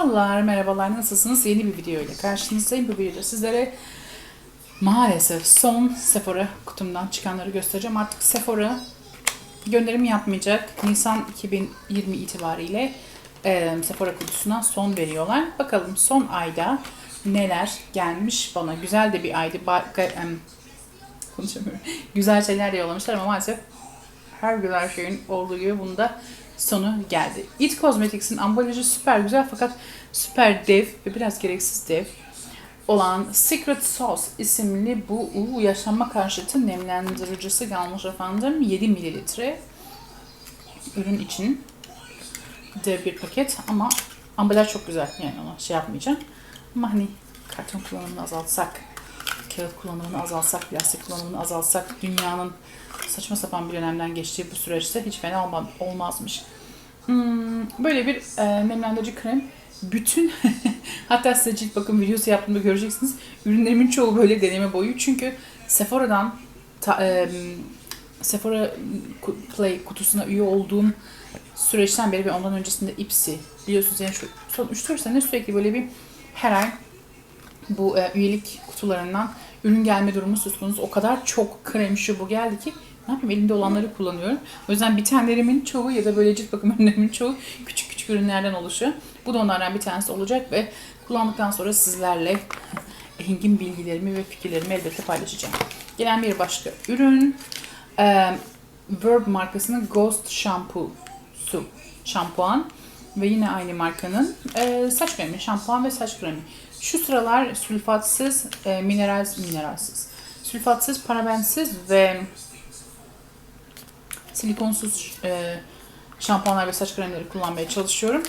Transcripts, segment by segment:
Merhabalar, merhabalar. Nasılsınız? Yeni bir video ile karşınızdayım. Bu videoda sizlere maalesef son Sephora kutumdan çıkanları göstereceğim. Artık Sephora gönderim yapmayacak. Nisan 2020 itibariyle e, Sephora kutusuna son veriyorlar. Bakalım son ayda neler gelmiş bana. Güzel de bir aydı. Ba- em, konuşamıyorum. Güzel şeyler de yollamışlar ama maalesef her güzel şeyin olduğu gibi bunda sonu geldi. It Cosmetics'in ambalajı süper güzel fakat süper dev ve biraz gereksiz dev olan Secret Sauce isimli bu uu, yaşlanma karşıtı nemlendiricisi kalmış efendim. 7 mililitre ürün için dev bir paket ama ambalaj çok güzel yani ona şey yapmayacağım. Ama hani karton kullanımını azaltsak, kağıt kullanımını azaltsak, plastik kullanımını azaltsak dünyanın saçma sapan bir dönemden geçtiği bu süreçte hiç fena olma, olmazmış. Hmm, böyle bir e, nemlendirici krem. Bütün hatta size cilt bakım videosu yaptığımda göreceksiniz. Ürünlerimin çoğu böyle deneme boyu. Çünkü Sephora'dan ta, e, Sephora Play kutusuna üye olduğum süreçten beri ve ondan öncesinde Ipsy biliyorsunuz yani şu son 3-4 sene sürekli böyle bir her ay bu e, üyelik kutularından ürün gelme durumu söz konusu. O kadar çok krem şu bu geldi ki ne yapayım elimde olanları kullanıyorum. O yüzden bitenlerimin çoğu ya da böyle cilt bakım ürünlerimin çoğu küçük küçük ürünlerden oluşuyor. Bu da onlardan bir tanesi olacak ve kullandıktan sonra sizlerle engin bilgilerimi ve fikirlerimi elbette paylaşacağım. Gelen bir başka ürün e, Verb markasının Ghost Shampoo su şampuan ve yine aynı markanın e, saç kremi, şampuan ve saç kremi. Şu sıralar sülfatsız, e, mineral, mineralsiz, sülfatsız, parabensiz ve silikonsuz e, şampuanlar ve saç kremleri kullanmaya çalışıyorum.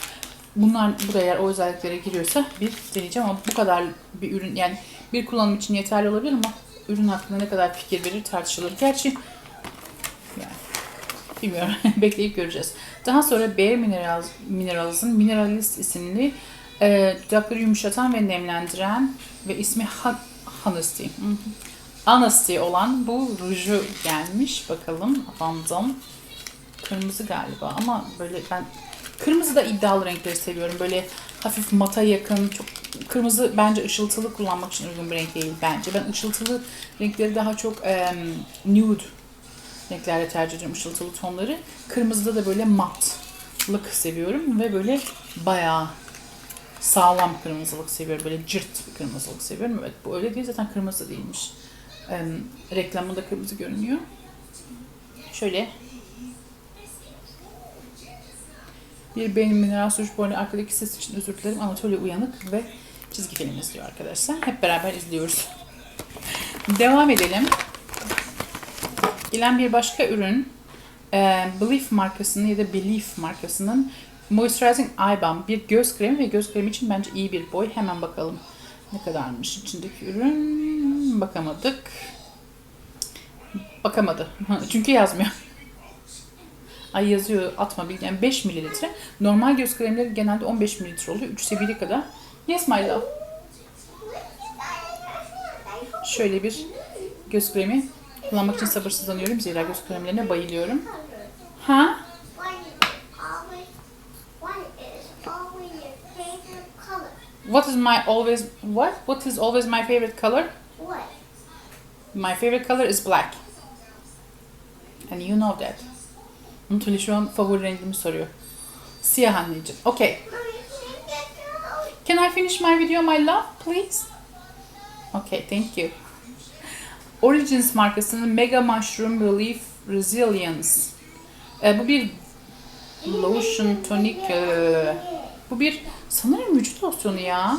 Bunlar bu da eğer o özelliklere giriyorsa bir deneyeceğim ama bu kadar bir ürün yani bir kullanım için yeterli olabilir ama ürün hakkında ne kadar fikir verir tartışılır. Gerçi bilmiyorum bekleyip göreceğiz. Daha sonra Bare Minerals, Minerals'ın Mineralist isimli e, dudakları yumuşatan ve nemlendiren ve ismi Ha- Honesty. Honesty olan bu ruju gelmiş. Bakalım abandım. Kırmızı galiba ama böyle ben kırmızı da iddialı renkleri seviyorum. Böyle hafif mata yakın, çok kırmızı bence ışıltılı kullanmak için uygun bir renk değil bence. Ben ışıltılı renkleri daha çok em, nude renklerde tercih ediyorum ışıltılı tonları. Kırmızıda da böyle matlık seviyorum ve böyle bayağı sağlam kırmızılık seviyorum. Böyle cırt bir kırmızılık seviyorum. Evet bu öyle değil zaten kırmızı değilmiş. Em, reklamında kırmızı görünüyor. Şöyle bir benim mineral suç arada arkadaki ses için özür dilerim. Anatolia uyanık ve çizgi film izliyor arkadaşlar. Hep beraber izliyoruz. Devam edelim. Gelen bir başka ürün e, Belief markasının ya da Belief markasının Moisturizing Eye Balm bir göz kremi ve göz kremi için bence iyi bir boy. Hemen bakalım ne kadarmış içindeki ürün. Bakamadık. Bakamadı. Çünkü yazmıyor. Ay yazıyor atma bilgi. Yani 5 mililitre. Normal göz kremleri genelde 15 mililitre oluyor. 3 seviyeli kadar. Yes my love. Şöyle bir göz kremi kullanmak için sabırsızlanıyorum. Zira göz kremlerine bayılıyorum. Ha? What is my always what? What is always my favorite color? What? My favorite color is black. And you know that. Nutuli şu an favori rengimi soruyor. Siyah anneciğim. Okay. Can I finish my video, my love, please? Okay, thank you. Origins markasının Mega Mushroom Relief Resilience. Ee, bu bir lotion tonic. ee, bu bir sanırım vücut losyonu ya.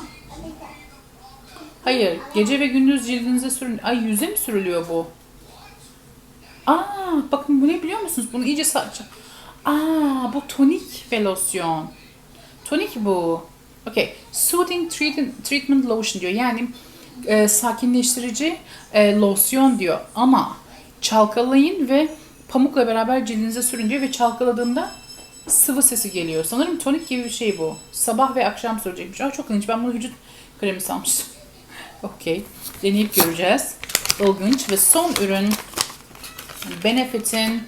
Hayır, gece ve gündüz cildinize sürün. Ay yüze mi sürülüyor bu? Aa, bakın bu ne biliyor musunuz? Bunu iyice saç. Aa, bu tonik ve losyon. Tonik bu. Okay. Soothing treat- treatment lotion diyor. Yani e, sakinleştirici e, losyon diyor. Ama çalkalayın ve pamukla beraber cildinize sürün diyor ve çalkaladığında sıvı sesi geliyor. Sanırım tonik gibi bir şey bu. Sabah ve akşam sürecekmiş. Aa, çok ilginç. Ben bunu vücut kremi sanmıştım. Okey. Deneyip göreceğiz. İlginç. Ve son ürün Benefit'in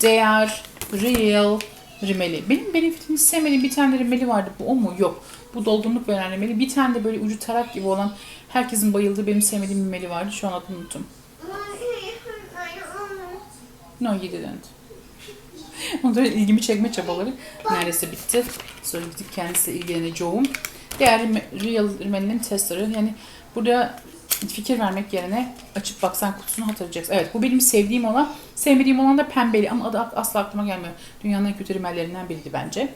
They Are Real rimeli. Benim Benefit'in sevmediğim bir tane rimeli vardı. Bu o mu? Yok. Bu dolgunluk veren rimeli. Bir tane de böyle ucu tarak gibi olan herkesin bayıldığı benim sevmediğim rimeli vardı. Şu an adını unuttum. No you didn't. Onların ilgimi çekme çabaları neredeyse bitti. Sonra gidip kendisiyle ilgileneceğim. Diğer Real Rimel'in testleri yani burada fikir vermek yerine açıp baksan kutusunu hatırlayacaksın. Evet bu benim sevdiğim olan, sevmediğim olan da pembeli ama adı asla aklıma gelmiyor. Dünyanın en kötü rimellerinden biriydi bence.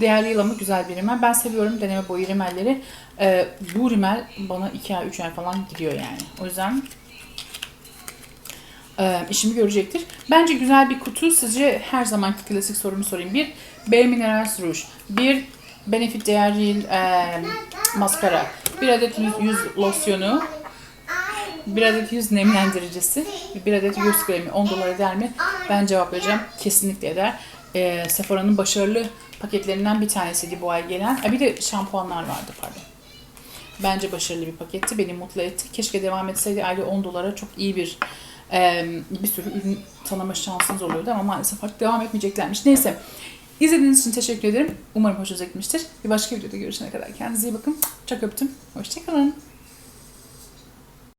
Değerli yıl ama güzel bir rimel. Ben seviyorum deneme boyu rimelleri. Ee, bu rimel bana 2 ay 3 ay falan gidiyor yani. O yüzden e, işimi görecektir. Bence güzel bir kutu. Sizce her zamanki klasik sorumu sorayım. Bir, B Minerals Rouge. Bir, Benefit Değer Real e, maskara. Bir adet yüz, yüz losyonu. Bir adet yüz nemlendiricisi. ve Bir adet yüz kremi. 10 dolar eder mi? Ben cevap vereceğim. Kesinlikle eder. E, Sephora'nın başarılı paketlerinden bir tanesiydi bu ay gelen. E, bir de şampuanlar vardı pardon. Bence başarılı bir paketti. Beni mutlu etti. Keşke devam etseydi. Ayrıca 10 dolara çok iyi bir e, bir sürü ürün tanıma şansınız oluyordu ama maalesef artık devam etmeyeceklermiş. Neyse. İzlediğiniz için teşekkür ederim. Umarım hoşunuza gitmiştir. Bir başka videoda görüşene kadar kendinize iyi bakın. Çok öptüm. Hoşçakalın.